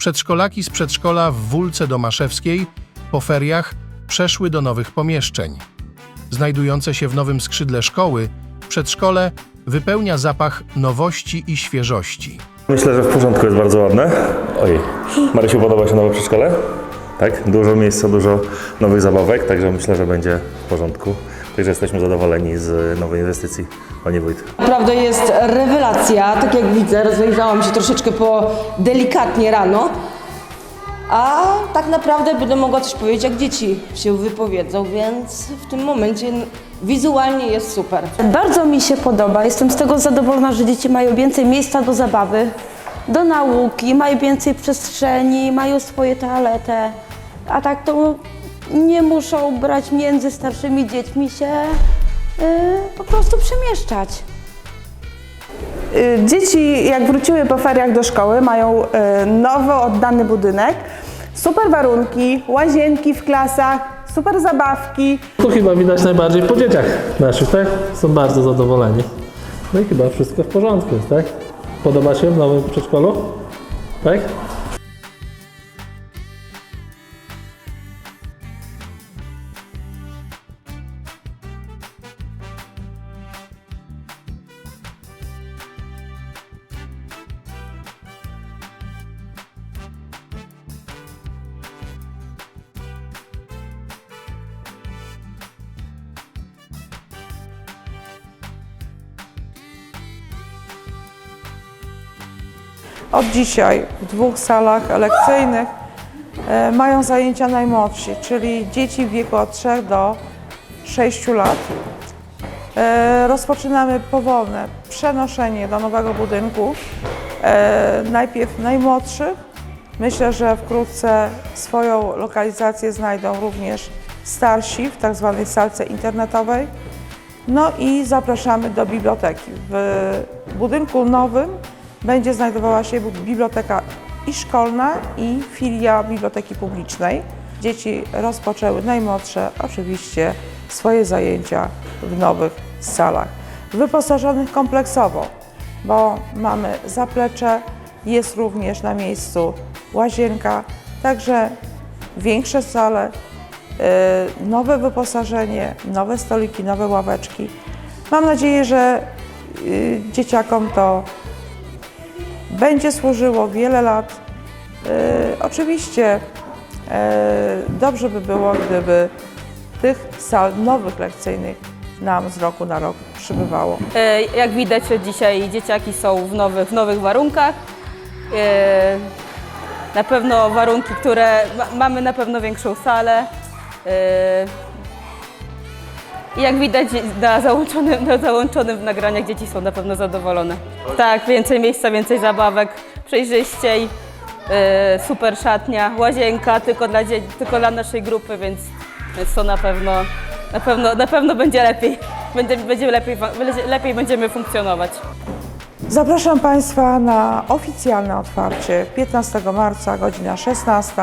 Przedszkolaki z przedszkola w Wólce Domaszewskiej po feriach przeszły do nowych pomieszczeń. Znajdujące się w nowym skrzydle szkoły, przedszkole wypełnia zapach nowości i świeżości. Myślę, że w porządku jest bardzo ładne. Ojej, Marysiu podoba się nowe przedszkole? Tak? Dużo miejsca, dużo nowych zabawek, także myślę, że będzie w porządku. Także jesteśmy zadowoleni z nowej inwestycji, Panie Wójt. Naprawdę jest rewelacja, tak jak widzę, rozejrzałam się troszeczkę po delikatnie rano, a tak naprawdę będę mogła coś powiedzieć, jak dzieci się wypowiedzą, więc w tym momencie wizualnie jest super. Bardzo mi się podoba. Jestem z tego zadowolona, że dzieci mają więcej miejsca do zabawy, do nauki, mają więcej przestrzeni, mają swoje toaletę. A tak to nie muszą brać między starszymi dziećmi się yy, po prostu przemieszczać. Y, Dzieci, jak wróciły po feriach do szkoły, mają y, nowo oddany budynek, super warunki, łazienki w klasach, super zabawki. To chyba widać najbardziej po dzieciach naszych, tak? Są bardzo zadowoleni. No i chyba wszystko w porządku tak? Podoba się w nowym przedszkolu? Tak? Od dzisiaj w dwóch salach lekcyjnych e, mają zajęcia najmłodsi, czyli dzieci w wieku od 3 do 6 lat. E, Rozpoczynamy powolne przenoszenie do nowego budynku. E, Najpierw najmłodszych. Myślę, że wkrótce swoją lokalizację znajdą również starsi w tak zwanej salce internetowej. No i zapraszamy do biblioteki. W budynku nowym będzie znajdowała się biblioteka i szkolna, i filia biblioteki publicznej. Dzieci rozpoczęły, najmłodsze oczywiście, swoje zajęcia w nowych salach, wyposażonych kompleksowo, bo mamy zaplecze, jest również na miejscu łazienka, także większe sale, y, nowe wyposażenie, nowe stoliki, nowe ławeczki. Mam nadzieję, że y, dzieciakom to będzie służyło wiele lat. Y, oczywiście y, dobrze by było, gdyby tych sal nowych lekcyjnych nam z roku na rok przybywało. E, Jak widać dzisiaj dzieciaki są w nowych, w nowych warunkach. E, Na pewno warunki, które ma- mamy na pewno większą salę. Jak widać na załączonym, na załączonym w nagraniach dzieci są na pewno zadowolone. Tak, więcej miejsca, więcej zabawek, przejrzyściej, e, super szatnia, łazienka tylko dla, tylko dla naszej grupy, więc, więc to na pewno, na pewno, na pewno będzie lepiej. Będzie, będzie lepiej, będzie, lepiej będziemy funkcjonować. Zapraszam Państwa na oficjalne otwarcie 15 marca, godzina 16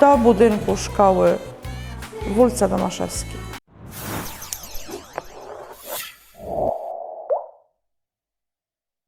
do budynku szkoły w Wólce Domaszewskiej.